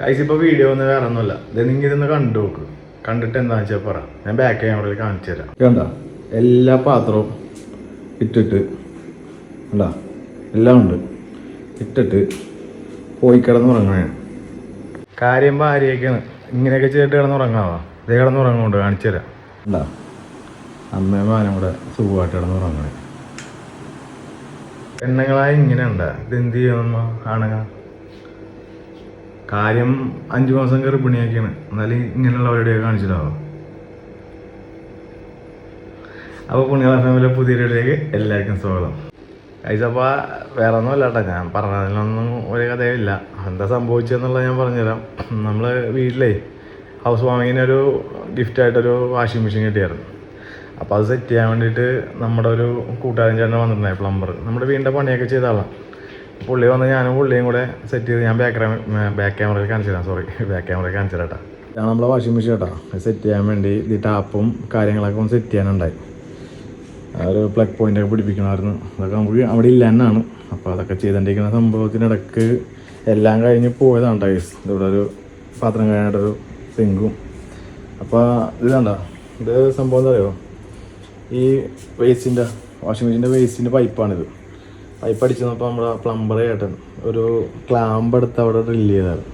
Guys ഇപ്പോൾ video ഒന്നും വേറെ ഒന്നുമില്ല ഇത് നിങ്ങൾ ഇതൊന്ന് കണ്ടു നോക്ക്. കണ്ടിട്ട് എന്താ വെച്ചാൽ പറ. ഞാൻ ബാക്ക് ക്യാമറയിൽ കാണിച്ചു തരാം. കണ്ട? എല്ലാ പാത്രവും ഇട്ടിട്ട് കണ്ട? എല്ലാം ഉണ്ട്. ഇട്ടിട്ട് പോയി കിടന്ന് കിടന്നുറങ്ങാണ് കാര്യം ഭാര്യയൊക്കെയാണ് ഇങ്ങനെയൊക്കെ ചെയ്തിട്ട് കിടന്ന് ഉറങ്ങാവാ? ഇതേ കിടന്ന് ഉറങ്ങുന്നുണ്ട്. കാണിച്ചു തരാം. കണ്ടാ? അമ്മയും മാനും കൂടെ സുഖമായിട്ട് കിടന്ന് ഉറങ്ങണേ പെണ്ണുങ്ങളായി ഇങ്ങനെ ഉണ്ടാ ഇതെന്ത് ചെയ്യണം ആണുങ്ങൾ കാര്യം അഞ്ചു മാസം ഗർഭിണിയൊക്കെയാണ് എന്നാലും ഇങ്ങനെയുള്ള പരിപാടിയൊക്കെ കാണിച്ചിട്ടാവും അപ്പോൾ പുണ്യാള ഫാമിലി പുതിയ വീഡിയോയിലേക്ക് എല്ലാവർക്കും സ്വാഗതം. കഴിച്ചപ്പോൾ വേറെ ഒന്നും അല്ല ഞാൻ പറഞ്ഞതിലൊന്നും ഒരു കഥയില്ല എന്താ സംഭവിച്ചെന്നുള്ളത് ഞാൻ പറഞ്ഞുതരാം. നമ്മൾ വീട്ടിലേ ഹൗസ് വാമിങ്ങിന് ഒരു ഗിഫ്റ്റായിട്ടൊരു വാഷിംഗ് മെഷീൻ കിട്ടിയായിരുന്നു. അപ്പോൾ അത് സെറ്റ് ചെയ്യാൻ വേണ്ടിയിട്ട് നമ്മുടെ ഒരു കൂട്ടുകാരൻ ചേട്ടൻ വന്നിട്ടുണ്ടായി പ്ലംബർ നമ്മുടെ വീടിന്റെ പണിയൊക്കെ ചെയ്ത ആളാണ് പുള്ളി വന്ന് ഞാനും പുള്ളിയും കൂടെ സെറ്റ് ചെയ്ത് ഞാൻ ബാക്ക് ബാക്ക് ക്യാമറയിൽ കാണിച്ചു തരാം സോറി ബാക്ക് ക്യാമറയിൽ കാണിച്ചു ഞാൻ നമ്മളെ വാഷിംഗ് മെഷീൻ കേട്ടോ. സെറ്റ് ചെയ്യാൻ വേണ്ടി ഈ ടാപ്പും കാര്യങ്ങളൊക്കെ ഒന്ന് സെറ്റ് ചെയ്യാനുണ്ടായി. ഒരു പ്ലഗ് പോയിന്റ് ഒക്കെ പിടിപ്പിക്കണമായിരുന്നു. അതൊക്കെ നമുക്ക് അവിടെ ഇല്ല എന്നാണ്. അപ്പോൾ അതൊക്കെ ചെയ്തുകൊണ്ടിരിക്കുന്ന സംഭവത്തിനിടക്ക് എല്ലാം കഴിഞ്ഞ് പോയതാണ് ടൈസ് ഇവിടെ ഒരു പാത്രം കഴിഞ്ഞിട്ടൊരു സിങ്കും അപ്പോൾ ഇത് കണ്ട? ഇത് സംഭവം എന്താ പറയുക ഈ വേസ്റ്റിന്റെ വാഷിംഗ് മെഷീന്റെ വേസ്റ്റിന്റെ പൈപ്പാണിത് പൈപ്പ് അടിച്ചു നമ്മൾ നമ്മുടെ പ്ലംബർ ചേട്ടൻ ഒരു ക്ലാമ്പ് എടുത്ത് അവിടെ ഡ്രില്ല് ചെയ്താണ്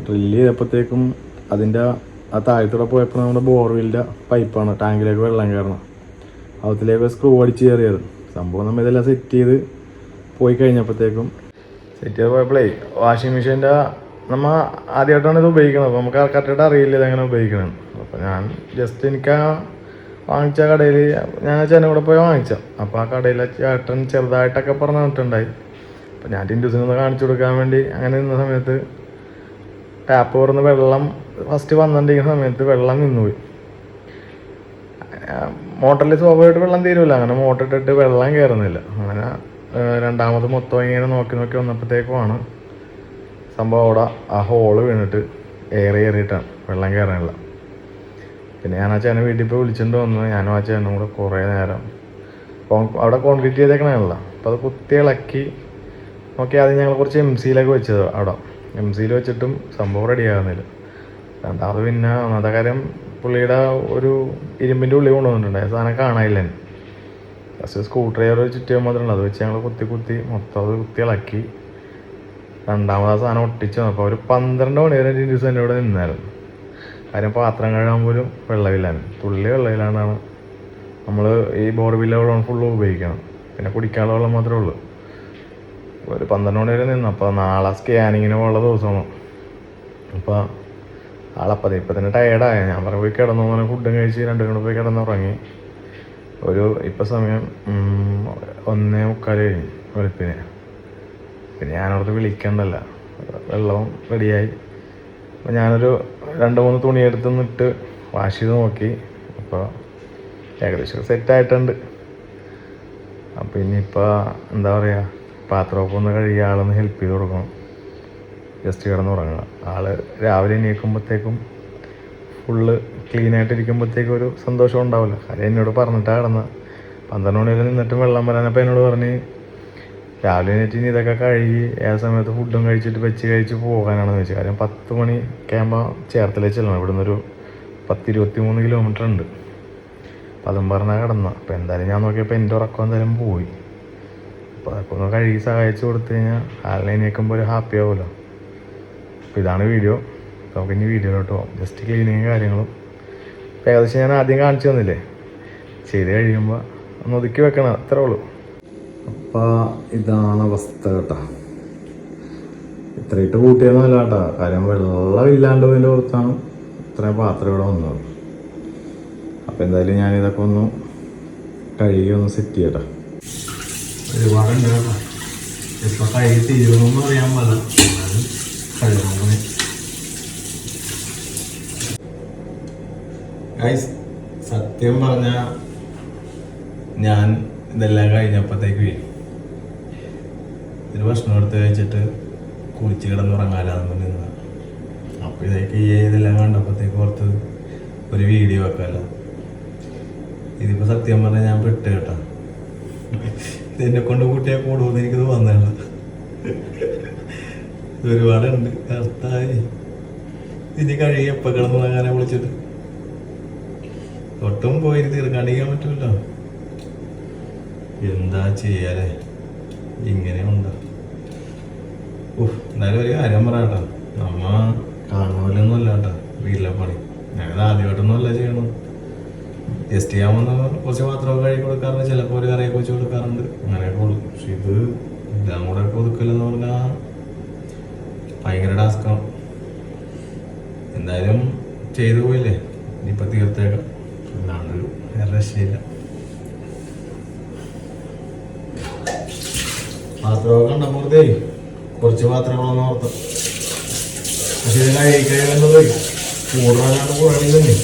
ഡ്രില്ല് ചെയ്തപ്പോഴത്തേക്കും അതിന്റെ ആ താഴത്തൂടെ പോയപ്പോൾ നമ്മുടെ ബോർവെല്ലിന്റെ പൈപ്പാണ് ടാങ്കിലേക്ക് വെള്ളം കയറണം. അവത്തിലേക്ക് സ്ക്രൂ അടിച്ച് കയറിയത്. സംഭവം നമ്മൾ ഇതെല്ലാം സെറ്റ് ചെയ്ത് പോയി കഴിഞ്ഞപ്പോഴത്തേക്കും സെറ്റ് ചെയ്ത് പോയപ്പോഴേ വാഷിംഗ് മെഷീന്റെ നമ്മൾ ആദ്യമായിട്ടാണ് ഇത് ഉപയോഗിക്കുന്നത് അപ്പോൾ നമുക്ക് കറക്റ്റായിട്ട് അറിയില്ല ഇതെങ്ങനെ ഉപയോഗിക്കണം അപ്പോൾ ഞാൻ ജസ്റ്റ് എനിക്ക് ആ വാങ്ങിച്ച കടയിൽ ഞാൻ ചേട്ടൻ കൂടെ പോയി വാങ്ങിച്ച അപ്പോൾ ആ കടയിലെ ചേട്ടൻ ചെറുതായിട്ടൊക്കെ പറഞ്ഞു തന്നിട്ടുണ്ടായി. അപ്പോൾ ഞാൻ ടിൻഡുസിനൊന്ന് കാണിച്ചു കൊടുക്കാൻ വേണ്ടി അങ്ങനെ നിന്ന സമയത്ത് ടാപ്പ് തുറന്ന് വെള്ളം ഫസ്റ്റ് വന്നിട്ടുണ്ടെങ്കിൽ സമയത്ത് വെള്ളം നിന്നുപോയി. മോട്ടറിൽ സ്വാഭാവികമായിട്ട് വെള്ളം തീരുമില്ല അങ്ങനെ മോട്ടർ ഇട്ടിട്ട് വെള്ളം കയറുന്നില്ല. അങ്ങനെ രണ്ടാമത് മൊത്തം ഇങ്ങനെ നോക്കി നോക്കി വന്നപ്പോഴത്തേക്കുമാണ് സംഭവം അവിടെ ആ ഹോൾ വീണിട്ട് ഏറെ ഏറിയിട്ടാണ് വെള്ളം കയറാനില്ല പിന്നെ ഞാൻ ആ ചേനെ വീട്ടിൽ പോയി വിളിച്ചിട്ട് വന്നു. ഞാനും ആ ചേനും കൂടെ കുറേ നേരം. അവിടെ കോൺക്രീറ്റ് ചെയ്തേക്കണല്ലോ അപ്പോൾ അത് കുത്തി ഇളക്കി. നോക്കി ആദ്യം ഞങ്ങൾ കുറച്ച് എം സിയിലൊക്കെ വെച്ചത് അവിടെ. എം സിയിൽ വെച്ചിട്ടും സംഭവം റെഡി ആകുന്നില്ല രണ്ടാമത് പിന്നെ ഒന്നാമത്തെ കാര്യം പുള്ളിയുടെ ഒരു ഇരുമ്പിന്റെ ഉള്ളി കൊണ്ടുവന്നിട്ടുണ്ട്. സാധനം കാണാനില്ല ജസ്റ്റ് സ്ക്രൂ ഡ്രൈവർ ചുറ്റിയാൽ മാത്രമല്ല അത് വെച്ച് ഞങ്ങൾ കുത്തി കുത്തി മൊത്തം അത് കുത്തി ഇളക്കി. രണ്ടാമത് ആ സാധനം ഒട്ടിച്ച് അപ്പോൾ ഒരു പന്ത്രണ്ട് മണി വരെ ദിവസം എന്റെ ഇവിടെ നിന്നായിരുന്നു. കാര്യം പാത്രം കഴുകാൻ പോലും വെള്ളമില്ലാണ് തുള്ളി വെള്ളമില്ലാണ്ടാണ് നമ്മൾ ഈ ബോർവില്ല വെള്ളം ഫുള്ള് ഉപയോഗിക്കണം. പിന്നെ കുടിക്കാനുള്ള വെള്ളം മാത്രമേ ഉള്ളൂ. ഒരു പന്ത്രണ്ട് മണി വരെ നിന്നു. അപ്പോൾ നാളെ സ്കാനിങ്ങിന് ഉള്ള ദിവസമാണ്. അപ്പോൾ ആളപ്പം ഇപ്പം തന്നെ ടയേർഡായ ഞാൻ പറഞ്ഞു പോയി കിടന്നു. അങ്ങനെ ഫുഡും കഴിച്ച് രണ്ടും കൂടെ പോയി കിടന്നുറങ്ങി ഒരു ഇപ്പം സമയം ഒന്നേ മുക്കാൽ കഴിഞ്ഞു വെളുപ്പിന്. പിന്നെ ഞാനവിടുത്തെ വിളിക്കണ്ടല്ല. വെള്ളവും റെഡിയായി അപ്പോൾ ഞാനൊരു രണ്ട് മൂന്ന് തുണി എടുത്ത് നിന്നിട്ട് വാഷ് ചെയ്ത് നോക്കി. അപ്പോൾ ഏകദേശം സെറ്റായിട്ടുണ്ട്. അപ്പോൾ ഇനിയിപ്പോൾ എന്താ പറയുക പാത്രമൊക്കെ ഒന്ന് കഴുകി ആളൊന്ന് ഹെൽപ്പ് ചെയ്ത് കൊടുക്കണം. ജസ്റ്റ് കിടന്ന് ഉറങ്ങുക ആൾ രാവിലെ എണീക്കുമ്പോഴത്തേക്കും ഫുള്ള് ക്ലീൻ ആയിട്ടിരിക്കുമ്പോഴത്തേക്കും ഒരു സന്തോഷം ഉണ്ടാവില്ല. കാര്യം എന്നോട് പറഞ്ഞിട്ടാണ് കിടന്നത് പന്ത്രണ്ട് മണി വരെ നിന്നിട്ടും വെള്ളം വരാനപ്പോൾ എന്നോട് പറഞ്ഞ് രാവിലെ എണീറ്റ് ഇനി ഇതൊക്കെ കഴുകി ഏത് സമയത്ത് ഫുഡും കഴിച്ചിട്ട് വെച്ച് കഴിച്ച് പോകാനാണെന്ന് വെച്ചാൽ കാര്യം പത്ത് മണി ആകുമ്പോൾ ചേർത്തലേ ചെല്ലണം. ഇവിടുന്ന് ഒരു പത്ത് ഇരുപത്തി മൂന്ന് കിലോമീറ്റർ ഉണ്ട് പതും പറഞ്ഞാൽ കിടന്ന. അപ്പം എന്തായാലും ഞാൻ നോക്കിയപ്പോൾ എന്റെ ഉറക്കം എന്തായാലും പോയി. അപ്പോൾ അതൊക്കെ ഒന്ന് കഴുകി സഹായിച്ചു കൊടുത്തു കഴിഞ്ഞാൽ ആളിനെ എണീക്കുമ്പോൾ ഒരു ഹാപ്പി ആവുമല്ലോ. അപ്പോൾ ഇതാണ് വീഡിയോ നമുക്ക് ഇനി വീഡിയോയിലോട്ട് പോകാം ജസ്റ്റ് ക്ലീനിങ് കാര്യങ്ങളും. ഏകദേശം ഞാൻ ആദ്യം കാണിച്ചു തന്നില്ലേ? ചെയ്ത് കഴിയുമ്പോൾ ഒന്ന് ഒതുക്കി വെക്കണം. അത്രേ ഉള്ളൂ. അപ്പോൾ ഇതാണ് അവസ്ഥ കേട്ടോ. ഇത്രയിട്ട് കൂട്ടിയൊന്നുമല്ല കേട്ടോ. കാര്യം വെള്ളം ഇല്ലാണ്ട് പോയതിന്റെ പുറത്താണ് ഇത്രയും പാത്രം ഇവിടെ വന്നത്. അപ്പോൾ എന്തായാലും ഞാൻ ഇതൊക്കെ ഒന്ന് കഴുകി ഒന്ന് സെറ്റ് ചെയ്യട്ടെ. ഒരുപാടുണ്ട് കേട്ടോ. ഇപ്പോൾ കഴുകി തീരുമെന്ന് അറിയാൻ പാടില്ല. ഗൈസ് സത്യം പറഞ്ഞ ഞാൻ ഇതെല്ലാം കഴിഞ്ഞപ്പോഴത്തേക്ക് ഒരു ഭക്ഷണം എടുത്ത് കഴിച്ചിട്ട് കുളിച്ച് കിടന്നുറങ്ങാലാന്ന് നിന്ന്. അപ്പം ഇതേക്ക് ഇതെല്ലാം കണ്ടപ്പോഴത്തേക്ക് ഓർത്ത് ഒരു വീഡിയോ വെക്കാമല്ലോ ഇതിപ്പോൾ സത്യം പറഞ്ഞാൽ ഞാൻ പെട്ട് കേട്ടോ. ഇതെന്നെ കൊണ്ട് കൂട്ടിയാൽ കൂടുമെന്ന് എനിക്കിത് വന്നില്ല ഒരുപാടുണ്ട് കറുത്തായി. ഇനി കഴിയും എപ്പോൾ കിടന്നു അങ്ങനെ വിളിച്ചിട്ട്. ഒട്ടും പോയി തീർക്കാണ്ടിരിക്കാൻ പറ്റൂല്ലോ എന്താ ചെയ്യാലേ ഇങ്ങനെ ഉണ്ട്. ഉഫ് എന്തായാലും ഒരു കാര്യം പറയാട്ടോ നമ്മ കാണുന്നപോലൊന്നും അല്ല കേട്ടോ വീട്ടിലെ പണി. ഞങ്ങൾ ആദ്യമായിട്ടൊന്നും അല്ല ചെയ്യണം ടെസ്റ്റ് ചെയ്യാൻ വന്ന കുറച്ച് പാത്രമൊക്കെ കഴുകി കൊടുക്കാറുണ്ട് ചിലപ്പോൾ ഒരു കറിയൊക്കെ വെച്ച് കൊടുക്കാറുണ്ട്. അങ്ങനെയൊക്കെ ഉള്ളു. പക്ഷെ ഇത് എല്ലാം കൂടെ ഒക്കെ പറഞ്ഞാൽ ഭയങ്കര ടാസ്ക്കാണ് എന്തായാലും ചെയ്തു പോയില്ലേ? ഇനിയിപ്പോൾ തീർത്തേക്കാം. അല്ലാണ്ട് വേറെ രക്ഷയില്ല. പാത്രമൊക്കെ ഉണ്ടപ്പോഴത്തേ കുറച്ച് പാത്രങ്ങളൊന്നും ഓർത്ത്. പക്ഷെ ഇത് കഴിക്കുന്നത് കൂടുതലാണ് കുറേ തന്നെ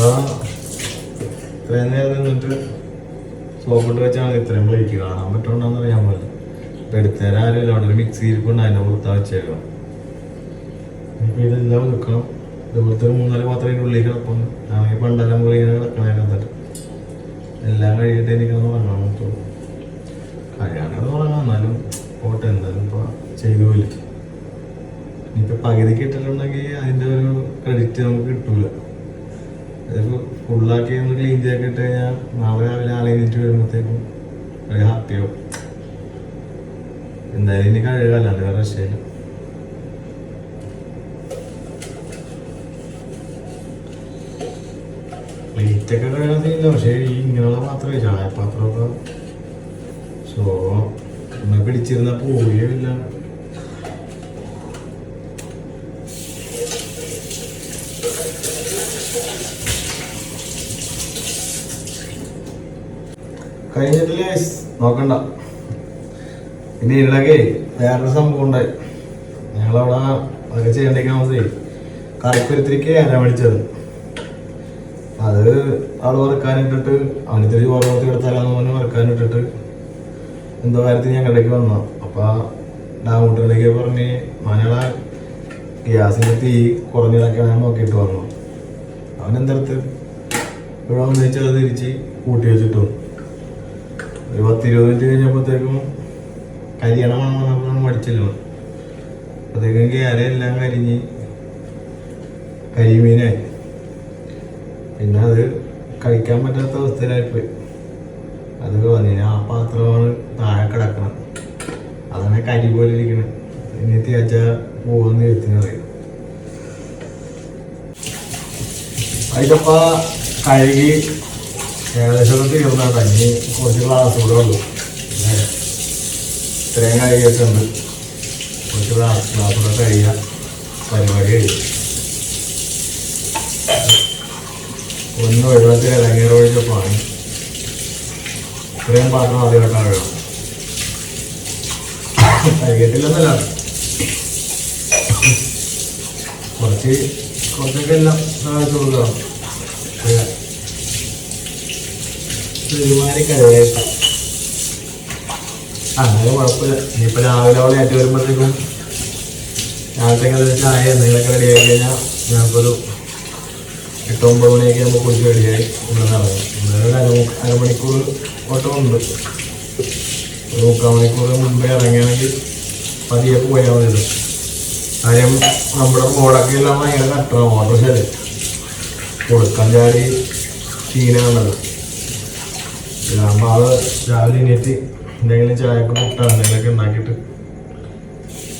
ആ ഇത്രയും നേരം നിന്നിട്ട് സോപ്പിട്ട് വെച്ചാൽ മതി ഇത്രയും പ്ലേറ്റ് കാണാൻ പറ്റുന്നുണ്ടെന്ന് അറിയാൻ പോലെ ഇപ്പൊ എടുത്തേരാ ആരും അവിടെ ഒരു മിക്സി ഇരിപ്പുണ്ട്. അതിന്റെ പുറത്താ വെച്ചേക്കണം ഇപ്പം ഇതെല്ലാം വെക്കണം. ഇതുപോലത്തെ ഒരു മൂന്നാൽ പാത്രം അതിന്റെ ഉള്ളിൽ കിടപ്പുണ്ട്. ആണെങ്കിൽ പണ്ടെല്ലാം പോലെ ഇങ്ങനെ കിടക്കണേ തട്ടും എല്ലാം കഴിയിട്ട് എനിക്കൊന്ന് തുടങ്ങാൻ പറ്റുള്ളൂ. കഴിയാണെങ്കിൽ തുടങ്ങാം എന്തായാലും ഇപ്പൊ ചെയ്തു പോലെ ഇനിയിപ്പോ പകുതി ഇട്ടിട്ടുണ്ടെങ്കിൽ അതിന്റെ ഒരു ക്രെഡിറ്റ് നമുക്ക് കിട്ടൂല. ഇതിപ്പോ ഫുള്ളാക്കി ഒന്ന് ക്ലീൻ ചെയ്തൊക്കെ ഇട്ട് കഴിഞ്ഞാൽ നാളെ രാവിലെ ആളെ വരുമ്പോഴത്തേക്കും ഒരു ഹാപ്പിയാവും എന്തായാലും ഇനി കഴുകാല്ല അത് വേറെ രക്ഷയില്ല പ്ലേറ്റൊക്കെ ചെയ്യില്ല പക്ഷേ ഈ ഇങ്ങനെയുള്ള പാത്രമേ ചായപാത്രമൊക്കെ സോ ഒന്ന് പിടിച്ചിരുന്ന പോവുകയില്ല കഴിഞ്ഞിട്ടില്ല. നോക്കണ്ട. പിന്നെ ഇതിലൊക്കെ വേറൊരു സംഭവം ഉണ്ടായി. ഞങ്ങളവിടെ അതൊക്കെ ചെയ്യണ്ടേക്കാമതേ കറിക്കുരുത്തിരിക്ക് ഞാൻ മേടിച്ചത്. അത് ആൾ വറുക്കാനിട്ടിട്ട് അവനിത്തിരി ചോറ് കൊടുത്ത് കിടത്താലാന്ന് പറഞ്ഞ് വറുക്കാനിട്ടിട്ട് എന്തോ കാര്യത്തിന് ഞങ്ങളിലേക്ക് വന്നു. അപ്പൊ ഡാമൂട്ടിലേക്ക് പറഞ്ഞ് മലയാള ഗ്യാസിന്റെ തീ കുറഞ്ഞതൊക്കെ ഞാൻ നോക്കിയിട്ട് വന്നു. അവൻ എന്തെടുത്ത്? ഇവിടെ ചോദിച്ചത് തിരിച്ച് കൂട്ടി വെച്ചിട്ടു. ഒരു പത്തിരുപത് മിനിറ്റ് കഴിഞ്ഞപ്പോഴത്തേക്കും കല്യാണം വന്നപ്പോൾ മടിച്ചല്ലോ അപ്പോഴത്തേക്കും ക്യാരെല്ലാം കരിഞ്ഞ് കരിമീനായി. പിന്നെ അത് കഴിക്കാൻ പറ്റാത്ത അവസ്ഥയിലായിപ്പോയി. അത് വന്നിന് ആ പാത്രമാണ് താഴെ കിടക്കണം. അതാണ് കരി പോലെ ഇരിക്കണം. ഇനി തേച്ച പോകുന്ന എഴുത്തിനറിയാം അതിലപ്പ കഴുകി ഏകദേശം തീർന്നാ തന്നെ കുറച്ച് ഗ്ലാസ് കൂടെ ഉള്ളു. ഇത്രയും ഇത്രയും കഴുകിയിട്ടുണ്ട്. കുറച്ച് ഗ്ലാസ് ഗ്ലാസ് കൂടെ കഴിയുക പരിപാടി കഴിയും ഒന്ന് വെള്ളത്തിൽ ഇറങ്ങിയ ഒഴിച്ചപ്പോഴാണ് ഇത്രയും പാത്രം ആദ്യമായിട്ടാണ് വേണം കഴുകിയിട്ടില്ലെന്നല്ല കുറച്ച് കുറച്ചൊക്കെ എല്ലാം ഒരുമാതിരി കഴിവേറ്റ അങ്ങനെ കുഴപ്പമില്ല. ഇനിയിപ്പോ രാവിലെ അവളെ ആയിട്ട് വരുമ്പോഴത്തേക്കും രാവിലത്തേക്ക് അത് ചായ എന്തെങ്കിലുമൊക്കെ റെഡി ആയി കഴിഞ്ഞാൽ ഞങ്ങൾക്കൊരു എട്ട് ഒമ്പത് മണിയൊക്കെ ആകുമ്പോൾ കുടിച്ച് റെഡിയായി അരമു അരമണിക്കൂർ ഓട്ടമുണ്ട് ഒരു മുക്കാൽ മണിക്കൂർ മുമ്പേ ഇറങ്ങിയാണെങ്കിൽ പതിയെ പോയാൽ മതി കാര്യം നമ്മുടെ റോഡൊക്കെ എല്ലാം ഭയങ്കര കട്ടണം ഓട്ടോശാൽ കൊടുക്കാൻ ചാടി ചീനാണത് ഇതാകുമ്പോൾ ആൾ രാവിലെ എണീറ്റ് എന്തെങ്കിലും ചായക്ക് മുട്ട എന്തെങ്കിലുമൊക്കെ ഉണ്ടാക്കിയിട്ട്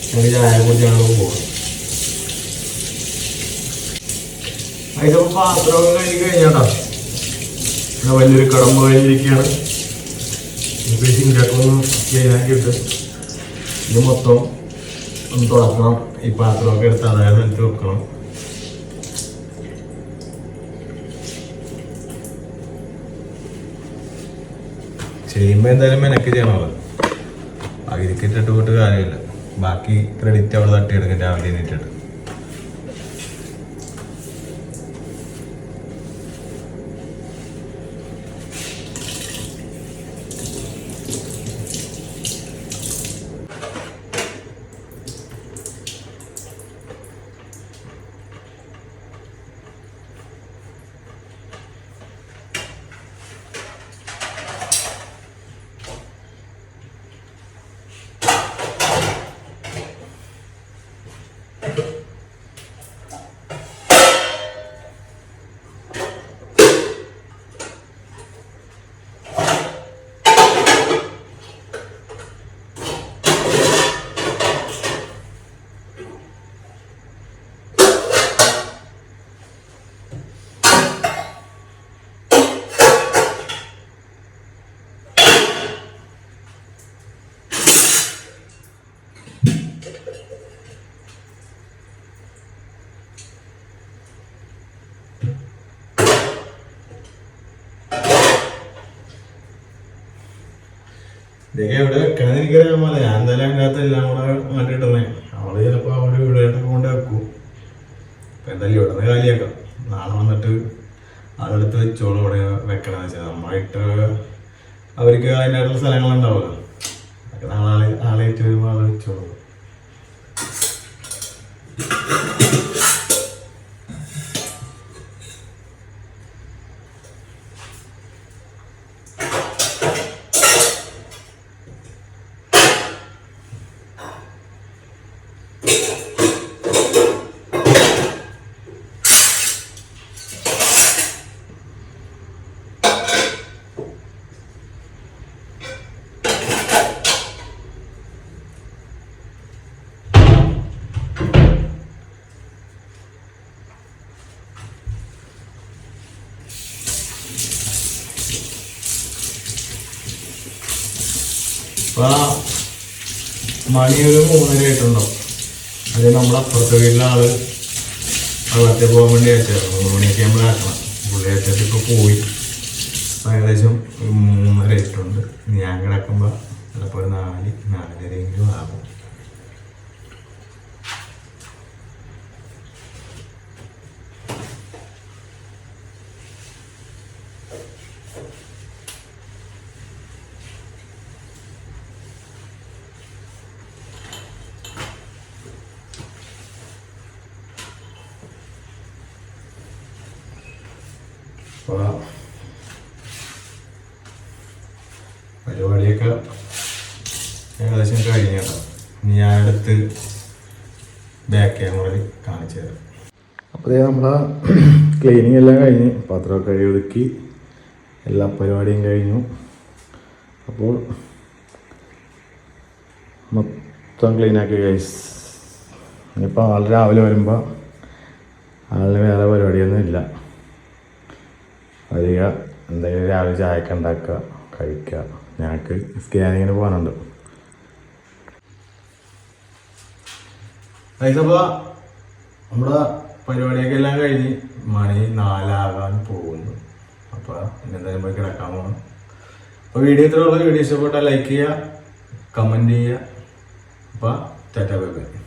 ഞങ്ങൾ ചായ കുടിച്ചാണ് പോകും അതിന്റെ പാത്രമൊക്കെ കഴിഞ്ഞ് കഴിഞ്ഞാട്ടോ വലിയൊരു കടമ്പ കഴിഞ്ഞിരിക്കുകയാണ്. സിങ്കൊക്കെ ഒന്ന് ക്ലീനാക്കിയിട്ട് ഇത് മൊത്തം ഒന്ന് തുറക്കണം. ഈ പാത്രമൊക്കെ എടുത്ത് അതായത് നിലത്ത് വെക്കണം. ചെയ്യുമ്പോൾ എന്തായാലും മെനക്ക് ചെയ്യണമല്ലോ. പകുതിക്ക് ഇട്ടിട്ട് പോയിട്ട് കാര്യമില്ല. ബാക്കി ക്രെഡിറ്റ് അവിടെ തട്ടിയെടുക്കും രാവിലെ എണീറ്റിട്ട് ഇതൊക്കെ എവിടെ വെക്കണമെന്ന് എനിക്കറിയാൻ പോലെ ഞാൻ എന്തായാലും അതിന്റെ അകത്ത് എല്ലാം കൂടെ മാറ്റിയിട്ടേ ചിലപ്പോൾ അവിടെ കൊണ്ട് വെക്കും. അപ്പം എന്തായാലും ഇവിടെ നിന്ന് നാളെ വന്നിട്ട് അതെടുത്ത് വെച്ചോളൂ ഇവിടെ വെക്കണമെന്ന് വെച്ചാൽ നമ്മളായിട്ട് അവർക്ക് അതിന്റെതായിട്ടുള്ള സ്ഥലങ്ങളുണ്ടാവുമല്ലോ. അതൊക്കെ നാളെ ആളെ ആളായിട്ട് വരുമ്പോൾ അത് വെച്ചോളൂ. അപ്പൊ മണി ഒരു മൂന്നര ആയിട്ടുണ്ടാവും അത് നമ്മുടെ അപ്പുറത്തെ വെള്ളത്തിൽ പോകാൻ വേണ്ടി അയച്ചായിരുന്നു മൂന്ന് മണിയൊക്കെ നമ്മൾ ആക്കണം പുള്ളി അയച്ചിട്ട് ഇപ്പൊ പോയി. ഏകദേശം മൂന്നര ആയിട്ടുണ്ട് ഞാൻ കിടക്കുമ്പോ ചിലപ്പോ ഒരു നാല് നാലരയെങ്കിലും ആകും. അപ്പൊ പരിപാടിയൊക്കെ ഏകദേശം കഴിഞ്ഞതാണ് ഇനി ഞാൻ അടുത്ത് ബാക്ക് ക്യാമറയിൽ കാണിച്ചു തരാം. അപ്പോൾ നമ്മളെ ക്ലീനിങ് എല്ലാം കഴിഞ്ഞ് പാത്രമൊക്കെ കഴുകി എല്ലാ പരിപാടിയും കഴിഞ്ഞു. അപ്പോൾ മൊത്തം ക്ലീനാക്കി കഴിച്ച് ഇനിയിപ്പോൾ ആൾ രാവിലെ വരുമ്പോൾ ആളിന് വേറെ പരിപാടിയൊന്നും ഇല്ല. വരിക എന്തെങ്കിലും രാവിലെ ചായക്ക് ഉണ്ടാക്കുക കഴിക്കുക. ഞങ്ങൾക്ക് സ്കാനിങ്ങിന് പോകാനുണ്ട്. നമ്മുടെ പരിപാടിയൊക്കെ എല്ലാം കഴിഞ്ഞ് മണി നാലാകാൻ പോകുന്നു. അപ്പോൾ എന്തായാലും പോയി കിടക്കാൻ പോകണം അപ്പോൾ വീഡിയോ ഇത്രയുള്ള വീഡിയോ ഇഷ്ടപ്പെട്ടാൽ ലൈക്ക് ചെയ്യുക കമന്റ് ചെയ്യുക. അപ്പോൾ ടാറ്റ ബൈ.